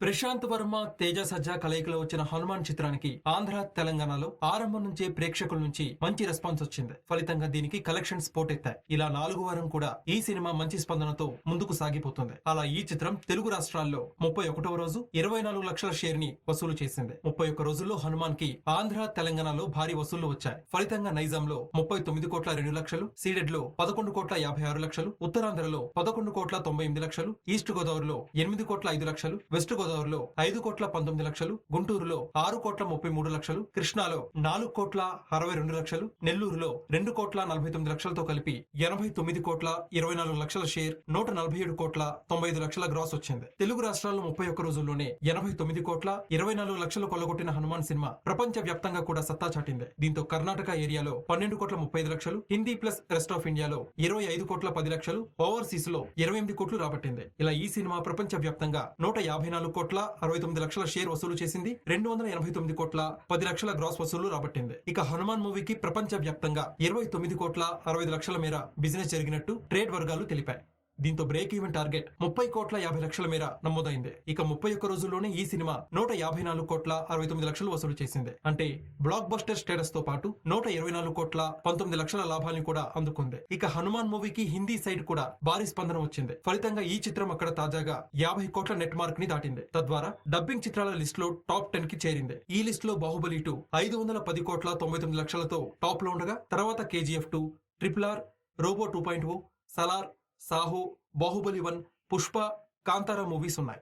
ప్రశాంత్ వర్మ తేజ సజ్జా కలయికలో వచ్చిన హనుమాన్ చిత్రానికి ఆంధ్ర తెలంగాణలో ఆరంభం నుంచే ప్రేక్షకుల నుంచి మంచి రెస్పాన్స్ వచ్చింది. ఫలితంగా దీనికి కలెక్షన్స్ పోటెత్తాయి ఇలా నాలుగు వారం కూడా ఈ సినిమా మంచి స్పందనతో ముందుకు సాగిపోతుంది. అలా ఈ చిత్రం తెలుగు రాష్ట్రాల్లో ముప్పై ఒకటవ రోజు ఇరవై నాలుగు లక్షల షేర్ని వసూలు చేసింది. ముప్పై ఒక్క రోజుల్లో హనుమాన్కి ఆంధ్ర తెలంగాణలో భారీ వసూళ్ళు వచ్చాయి. ఫలితంగా నైజాంలో ముప్పై తొమ్మిది కోట్ల రెండు లక్షలు సీడెడ్లో పదకొండు కోట్ల యాభై ఆరు లక్షలు ఉత్తరాంధ్రలో పదకొండు కోట్ల తొంభై ఎనిమిది లక్షలు ఈస్ట్ గోదావరిలో ఎనిమిది కోట్ల ఐదు లక్షలు వెస్ట్ తూర్పుగోదావరిలో ఐదు కోట్ల పంతొమ్మిది లక్షలు గుంటూరులో ఆరు కోట్ల ముప్పై మూడు లక్షలు కృష్ణాలో నాలుగు కోట్ల అరవై రెండు లక్షలు నెల్లూరులో రెండు కోట్ల నలభై తొమ్మిది లక్షలతో కలిపి ఎనభై తొమ్మిది కోట్ల ఇరవై నాలుగు లక్షల షేర్ నూట నలభై ఏడు కోట్ల తొంభై ఐదు లక్షల గ్రాస్ వచ్చింది. తెలుగు రాష్ట్రాల్లో ముప్పై ఒక్క రోజుల్లోనే ఎనభై తొమ్మిది కోట్ల ఇరవై నాలుగు లక్షలు కొల్లగొట్టిన హనుమాన్ సినిమా ప్రపంచ వ్యాప్తంగా కూడా సత్తా చాటింది. దీంతో కర్ణాటక ఏరియాలో పన్నెండు కోట్ల ముప్పై ఐదు లక్షలు హిందీ ప్లస్ రెస్ట్ ఆఫ్ ఇండియాలో ఇరవై ఐదు కోట్ల పది లక్షలు ఓవర్సీస్లో ఇరవై ఎనిమిది కోట్లు రాబట్టింది. ఇలా ఈ సినిమా ప్రపంచ వ్యాప్తంగా నూట యాభై నాలుగు కోట్ల అరవై తొమ్మిది లక్షల షేర్ వసూలు చేసింది రెండు వందల ఎనభై తొమ్మిది కోట్ల పది లక్షల గ్రాస్ వసూలు రాబట్టింది. ఇక హనుమాన్ మూవీకి ప్రపంచ వ్యాప్తంగా ఇరవై తొమ్మిది కోట్ల అరవై లక్షల మేర బిజినెస్ జరిగినట్టు ట్రేడ్ వర్గాలు తెలిపాయి. దీంతో బ్రేక్ ఈవెన్ టార్గెట్ ముప్పై కోట్ల యాభై లక్షల మేర నమోదైంది. ఇక ముప్పై ఒక్క రోజుల్లోనే ఈ సినిమా నూట యాభై నాలుగు కోట్ల అరవై తొమ్మిది లక్షలు వసూలు చేసింది. అంటే బ్లాక్ బస్టర్ స్టేటస్తో పాటు నూట ఇరవై నాలుగు కోట్ల పంతొమ్మిది లక్షల లాభాన్ని కూడా అందుకుంది. ఇక హనుమాన్ మూవీకి హిందీ సైడ్ కూడా భారీ స్పందన వచ్చింది. ఫలితంగా ఈ చిత్రం అక్కడ తాజాగా యాభై కోట్ల నెట్ మార్క్ని దాటింది. తద్వారా డబ్బింగ్ చిత్రాల లిస్ట్లో టాప్ టెన్కి చేరింది. ఈ లిస్ట్లో బాహుబలి టూ ఐదు వందల పది కోట్ల తొంభై తొమ్మిది లక్షలతో టాప్లో ఉండగా తర్వాత KGF two triple R Robo two point O Salaar Saaho Baahubali one Pushpa Kantara movies ఉన్నాయి